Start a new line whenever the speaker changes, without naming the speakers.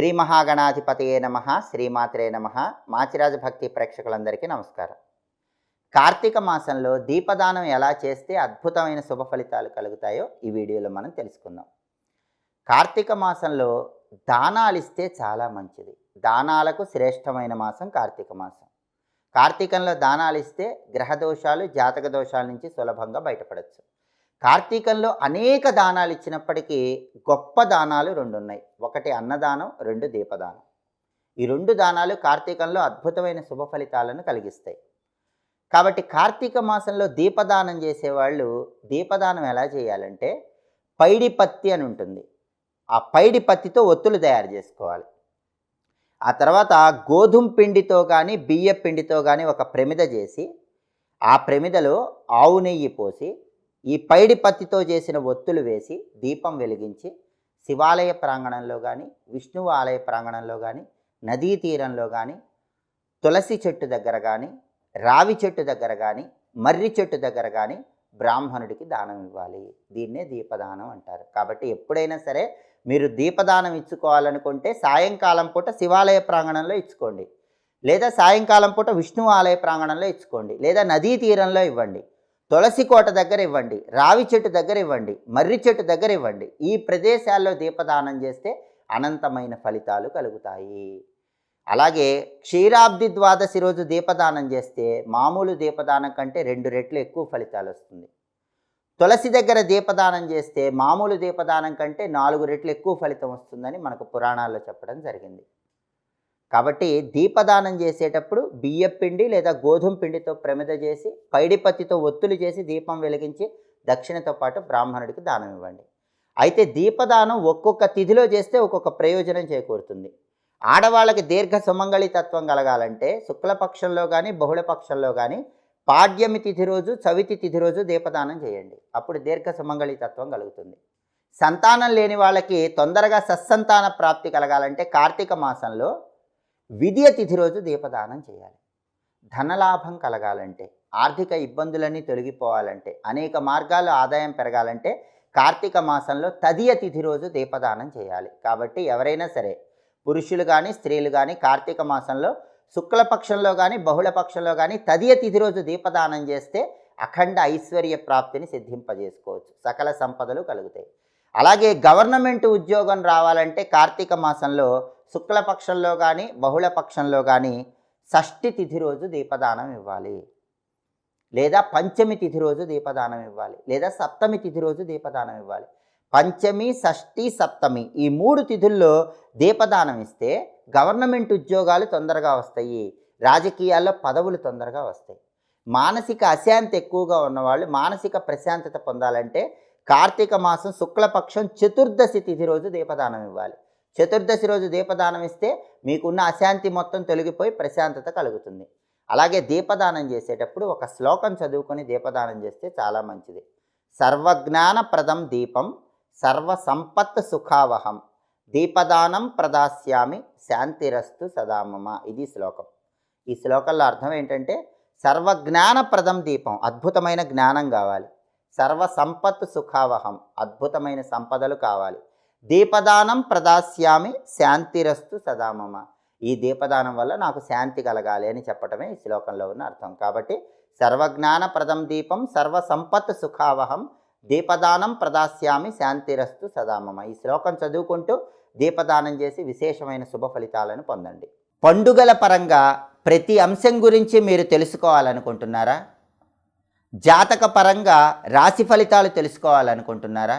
శ్రీ మహాగణాధిపతయే నమ శ్రీమాత్రే నమ. మాచిరాజ భక్తి ప్రేక్షకులందరికీ నమస్కారం. కార్తీక మాసంలో దీపదానం ఎలా చేస్తే అద్భుతమైన శుభ ఫలితాలు కలుగుతాయో ఈ వీడియోలో మనం తెలుసుకుందాం. కార్తీక మాసంలో దానాలు ఇస్తే చాలా మంచిది. దానాలకు శ్రేష్టమైన మాసం కార్తీక మాసం. కార్తీకంలో దానాలు ఇస్తే గ్రహ దోషాలు జాతక దోషాల నుంచి సులభంగా బయటపడవచ్చు కార్తీకంలో అనేక దానాలు ఇచ్చినప్పటికీ గొప్ప దానాలు రెండు ఉన్నాయి ఒకటి అన్నదానం రెండు దీపదానం. ఈ రెండు దానాలు కార్తీకంలో అద్భుతమైన శుభ ఫలితాలను కలిగిస్తాయి. కాబట్టి కార్తీక మాసంలో దీపదానం చేసేవాళ్ళు దీపదానం ఎలా చేయాలంటే పైడి పత్తి అని ఉంటుంది. ఆ పైడి పత్తితో ఒత్తులు తయారు చేసుకోవాలి. ఆ తర్వాత గోధుమ పిండితో కానీ బియ్య పిండితో కానీ ఒక ప్రమిద చేసి ఆ ప్రమిదలో ఆవు నెయ్యి పోసి ఈ పైడి పత్తితో చేసిన ఒత్తులు వేసి దీపం వెలిగించి శివాలయ ప్రాంగణంలో కానీ విష్ణువు ఆలయ ప్రాంగణంలో కానీ నదీ తీరంలో కానీ తులసి చెట్టు దగ్గర కానీ రావి చెట్టు దగ్గర కానీ మర్రి చెట్టు దగ్గర కానీ బ్రాహ్మణుడికి దానం ఇవ్వాలి. దీన్నే దీపదానం అంటారు. కాబట్టి ఎప్పుడైనా సరే మీరు దీపదానం ఇచ్చుకోవాలనుకుంటే సాయంకాలం పూట శివాలయ ప్రాంగణంలో ఇచ్చుకోండి. లేదా సాయంకాలం పూట విష్ణు ఆలయ ప్రాంగణంలో ఇచ్చుకోండి. లేదా నదీ తీరంలో ఇవ్వండి. తులసి కోట దగ్గర ఇవ్వండి రావి చెట్టు దగ్గర ఇవ్వండి మర్రి చెట్టు దగ్గర ఇవ్వండి. ఈ ప్రదేశాల్లో దీపదానం చేస్తే అనంతమైన ఫలితాలు కలుగుతాయి. అలాగే క్షీరాబ్ది ద్వాదశి రోజు దీపదానం చేస్తే మామూలు దీపదానం కంటే రెండు రెట్లు ఎక్కువ ఫలితాలు వస్తుంది. తులసి దగ్గర దీపదానం చేస్తే మామూలు దీపదానం కంటే నాలుగు రెట్లు ఎక్కువ ఫలితం వస్తుందని మనకు పురాణాల్లో చెప్పడం జరిగింది. కాబట్టి దీపదానం చేసేటప్పుడు బియ్యం పిండి లేదా గోధుమ పిండితో ప్రమిద చేసి పైడిపత్తితో ఒత్తులు చేసి దీపం వెలిగించి దక్షిణతో పాటు బ్రాహ్మణుడికి దానం ఇవ్వండి. అయితే దీపదానం ఒక్కొక్క తిథిలో చేస్తే ఒక్కొక్క ప్రయోజనం చేకూరుతుంది. ఆడవాళ్ళకి దీర్ఘ సుమంగళి తత్వం కలగాలంటే శుక్లపక్షంలో కానీ బహుళపక్షంలో కానీ పాడ్యమి తిథి రోజు చవితి తిథి రోజు దీపదానం చేయండి. అప్పుడు దీర్ఘ సుమంగళి తత్వం కలుగుతుంది. సంతానం లేని వాళ్ళకి తొందరగా సత్సంతాన ప్రాప్తి కలగాలంటే కార్తీక మాసంలో విద్య తిథి రోజు దీపదానం చేయాలి. ధనలాభం కలగాలంటే ఆర్థిక ఇబ్బందులన్నీ తొలగిపోవాలంటే అనేక మార్గాలు ఆదాయం పెరగాలంటే కార్తీక మాసంలో తదియ తిథి రోజు దీపదానం చేయాలి. కాబట్టి ఎవరైనా సరే పురుషులు కానీ స్త్రీలు కానీ కార్తీక మాసంలో శుక్లపక్షంలో కానీ బహుళపక్షంలో కానీ తదియ తిథి రోజు దీపదానం చేస్తే అఖండ ఐశ్వర్య ప్రాప్తిని సిద్ధింపజేసుకోవచ్చు. సకల సంపదలు కలుగుతాయి. అలాగే గవర్నమెంట్ ఉద్యోగం రావాలంటే కార్తీక మాసంలో శుక్లపక్షంలో కానీ బహుళపక్షంలో కానీ షష్ఠి తిథి రోజు దీపదానం ఇవ్వాలి. లేదా పంచమి తిథి రోజు దీపదానం ఇవ్వాలి. లేదా సప్తమి తిథి రోజు దీపదానం ఇవ్వాలి. పంచమి షష్ఠి సప్తమి ఈ మూడు తిథుల్లో దీపదానం ఇస్తే గవర్నమెంట్ ఉద్యోగాలు తొందరగా వస్తాయి. రాజకీయాల్లో పదవులు తొందరగా వస్తాయి. మానసిక అశాంతి ఎక్కువగా ఉన్నవాళ్ళు మానసిక ప్రశాంతత పొందాలంటే కార్తీక మాసం శుక్లపక్షం చతుర్దశి తిథి రోజు దీపదానం ఇవ్వాలి. చతుర్దశి రోజు దీపదానం ఇస్తే మీకున్న అశాంతి మొత్తం తొలగిపోయి ప్రశాంతత కలుగుతుంది. అలాగే దీపదానం చేసేటప్పుడు ఒక శ్లోకం చదువుకొని దీపదానం చేస్తే చాలా మంచిది. సర్వజ్ఞానప్రదం దీపం సర్వ సంపత్ సుఖావహం దీపదానం ప్రదాస్యామి శాంతిరస్తు సదామమ ఇది శ్లోకం. ఈ శ్లోకంలో అర్థం ఏంటంటే సర్వజ్ఞానప్రదం దీపం అద్భుతమైన జ్ఞానం కావాలి. సర్వ సంపత్ సుఖావహం అద్భుతమైన సంపదలు కావాలి. దీపదానం ప్రదాస్యామి శాంతిరస్తు సదామమ ఈ దీపదానం వల్ల నాకు శాంతి కలగాలి అని చెప్పటమే ఈ శ్లోకంలో ఉన్న అర్థం. కాబట్టి సర్వజ్ఞాన ప్రదం దీపం సర్వ సంపత్ సుఖావహం దీపదానం ప్రదాస్యామి శాంతిరస్తు సదామమ ఈ శ్లోకం చదువుకుంటూ దీపదానం చేసి విశేషమైన శుభ ఫలితాలను పొందండి. పండుగల పరంగా ప్రతి అంశం గురించి మీరు తెలుసుకోవాలనుకుంటున్నారా? జాతక పరంగా రాశి ఫలితాలు తెలుసుకోవాలనుకుంటున్నారా?